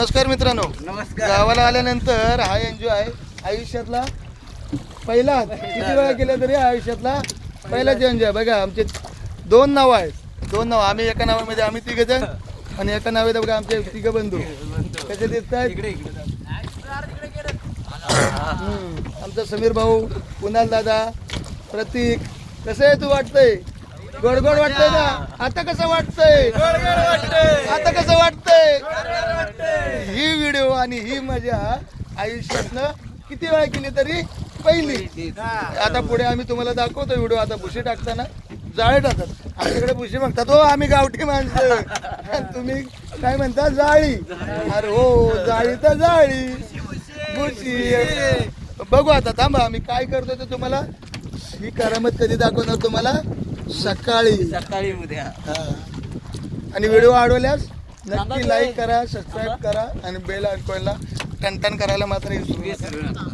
नमस्कार मित्रांनो. नमस्कार. गावाला आल्यानंतर हा एन्जॉय आहे आयुष्यातला पहिला किती वेळा केलं तरी आयुष्यातला पहिलाच एन्जॉय बघा आमचे दोन नावं आहेत. दोन नाव. आम्ही एका नावामध्ये आम्ही तिघ जण आणि एका नावामध्ये बघा आमचे तिघ बंधू. कसे दिसत आहेत आमचा समीर भाऊ कुणाल दादा प्रतीक. कसं आहे तू वाटतंय? गोड गोड वाटतंय ना? आता कसं वाटतंय. आता कसं वाटतंय? ही व्हिडिओ आणि ही मजा आयुष्यातनं किती वेळा केली तरी पहिली. आता पुढे आम्ही तुम्हाला दाखवतो व्हिडिओ आता भुशी टाकताना जाळे टाकतात आमच्याकडे भुशी मागतात हो आम्ही गावठी माणसं. तुम्ही काय म्हणता? जाळी. अरे हो जाळी तर जाळी. भुशी. बघू आता थांबा आम्ही काय करतो ते तुम्हाला ही करामत कधी दाखवणार तुम्हाला? सकाळी. सकाळी उद्या. हा. आणि व्हिडिओ आवडल्यास नक्की लाईक करा सबस्क्राईब करा आणि बेल आयकॉनला टन करायला मात्र. विसरू नका.